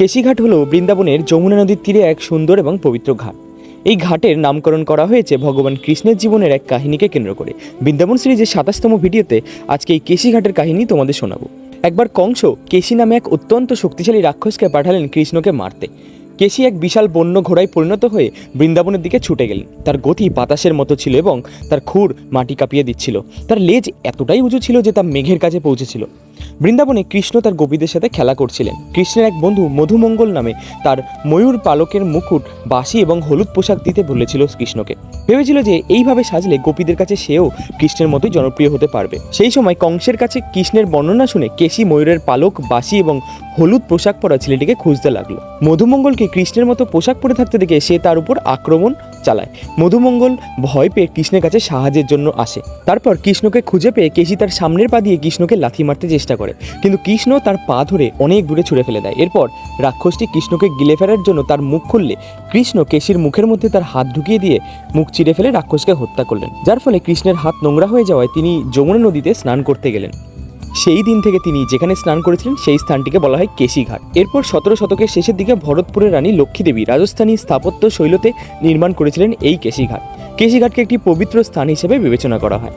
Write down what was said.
কেশিঘাট হল বৃন্দাবনের যমুনা নদীর তীরে এক সুন্দর এবং পবিত্র ঘাট। এই ঘাটের নামকরণ করা হয়েছে ভগবান কৃষ্ণের জীবনের এক কাহিনীকে কেন্দ্র করে। বৃন্দাবন সিরিজের সাতাশতম ভিডিওতে আজকে এই কেশিঘাটের কাহিনী তোমাদের শোনাবো। একবার কংস কেশি নামে এক অত্যন্ত শক্তিশালী রাক্ষসকে পাঠালেন কৃষ্ণকে মারতে। কেশি এক বিশাল বন্য ঘোড়ায় পরিণত হয়ে বৃন্দাবনের দিকে ছুটে গেলেন। তার গতি বাতাসের মতো ছিল এবং তার খুর মাটি কাঁপিয়ে দিচ্ছিল। তার লেজ এতটাই উঁচু ছিল যে তা মেঘের কাছে পৌঁছেছিল। বৃন্দাবনে কৃষ্ণ তার গোপীদের সাথে খেলা করছিলেন। কৃষ্ণের এক বন্ধু মধুমঙ্গল নামে তার ময়ূর পালকের মুকুট বাসি এবং হলুদ পোশাক দিতে বলেছিল কৃষ্ণকে। ভেবেছিল যে এইভাবে সাজলে গোপীদের কাছে সেও কৃষ্ণের মতোই জনপ্রিয় হতে পারবে। সেই সময় কংসের কাছে কৃষ্ণের বর্ণনা শুনে কেশি ময়ূরের পালক বাসি এবং হলুদ পোশাক পরা ছেলেটিকে খুঁজতে লাগল। মধুমঙ্গলকে কৃষ্ণের মতো পোশাক পরে থাকতে দেখে সে তার উপর আক্রমণ চালায়। মধুমঙ্গল ভয় পেয়ে কৃষ্ণের কাছে সাহায্যের জন্য আসে। তারপর কৃষ্ণকে খুঁজে পেয়ে কেশি তার সামনের পা দিয়ে কৃষ্ণকে লাথি মারতে চেষ্টা করে। কিন্তু কৃষ্ণ তার পা ধরে অনেক দূরে ছুঁড়ে ফেলে দেয়। এরপর রাক্ষসটি কৃষ্ণকে গিলে ফেলার জন্য তার মুখ খুললে কৃষ্ণ কেশির মুখের মধ্যে তার হাত ঢুকিয়ে দিয়ে মুখ চিরে ফেলে রাক্ষসকে হত্যা করলেন। যার ফলে কৃষ্ণের হাত নোংরা হয়ে যাওয়ায় তিনি যমুনা নদীতে স্নান করতে গেলেন। সেই দিন থেকে তিনি যেখানে স্নান করেছিলেন, সেই স্থানটিকে বলা হয় কেশিঘাট। এরপর সতেরো শতকের শেষের দিকে ভরতপুরের রানী লক্ষ্মীদেবী রাজস্থানী স্থাপত্য শৈলতে নির্মাণ করেছিলেন এই কেশিঘাট। কেশিঘাটকে একটি পবিত্র স্থান হিসেবে বিবেচনা করা হয়।